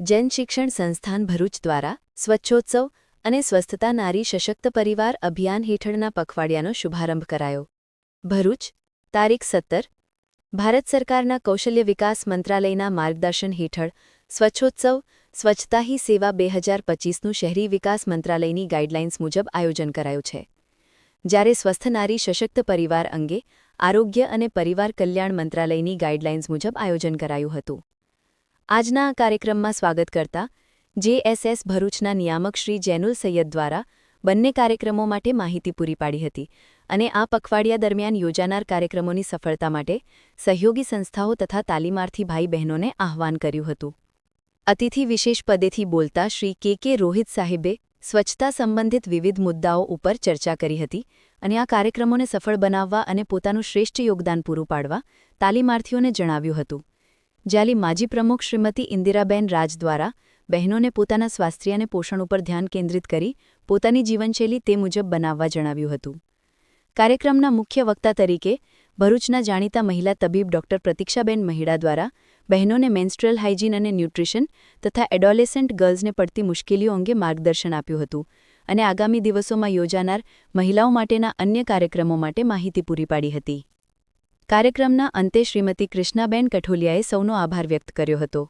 જૈન શિક્ષણ સંસ્થાન ભરૂચ દ્વારા સ્વચ્છોત્સવ અને સ્વસ્થતા નારી સશક્ત પરિવાર અભિયાન હેઠળના પખવાડિયાનો શુભારંભ કરાયો. ભરૂચ, તારીખ સત્તર, ભારત સરકારના કૌશલ્ય વિકાસ મંત્રાલયના માર્ગદર્શન હેઠળ સ્વચ્છોત્સવ, સ્વચ્છતા હી સેવા બે હજાર પચીસનું શહેરી વિકાસ મંત્રાલયની ગાઇડલાઇન્સ મુજબ આયોજન કરાયું છે. જ્યારે સ્વસ્થ નારી સશક્ત પરિવાર અંગે આરોગ્ય અને પરિવાર કલ્યાણ મંત્રાલયની ગાઇડલાઇન્સ મુજબ આયોજન કરાયું હતું. આજના આ કાર્યક્રમમાં સ્વાગત કરતા જેએસએસ ભરૂચના નિયામક શ્રી જૈનુલ સૈયદ દ્વારા બંને કાર્યક્રમો માટે માહિતી પૂરી પાડી હતી અને આ પખવાડિયા દરમિયાન યોજાનાર કાર્યક્રમોની સફળતા માટે સહયોગી સંસ્થાઓ તથા તાલીમાર્થી ભાઈ બહેનોને આહવાન કર્યું હતું. અતિથિ વિશેષ પદેથી બોલતા શ્રી કે કે રોહિત સાહેબે સ્વચ્છતા સંબંધિત વિવિધ મુદ્દાઓ ઉપર ચર્ચા કરી હતી અને આ કાર્યક્રમોને સફળ બનાવવા અને પોતાનું શ્રેષ્ઠ યોગદાન પૂરું પાડવા તાલીમાર્થીઓને જણાવ્યું હતું. જ્યાલી માજી પ્રમુખ શ્રીમતી ઇન્દિરાબેન રાજ દ્વારા બહેનોને પોતાના સ્વાસ્થ્ય અને પોષણ ઉપર ધ્યાન કેન્દ્રિત કરી પોતાની જીવનશૈલી તે મુજબ બનાવવા જણાવ્યું હતું. કાર્યક્રમના મુખ્ય વક્તા તરીકે ભરૂચના જાણીતા મહિલા તબીબ ડોક્ટર પ્રતિક્ષાબેન મહિડા દ્વારા બહેનોને મેન્સ્ટ્રલ હાઇજીન અને ન્યુટ્રિશન તથા એડોલેસન્ટ ગર્લ્સને પડતી મુશ્કેલીઓ અંગે માર્ગદર્શન આપ્યું હતું અને આગામી દિવસોમાં યોજાનાર મહિલાઓ માટેના અન્ય કાર્યક્રમો માટે માહિતી પૂરી પાડી હતી. કાર્યક્રમના અંતે શ્રીમતી કૃષ્ણાબેન કઠોલિયાએ સૌનો આભાર વ્યક્ત કર્યો હતો.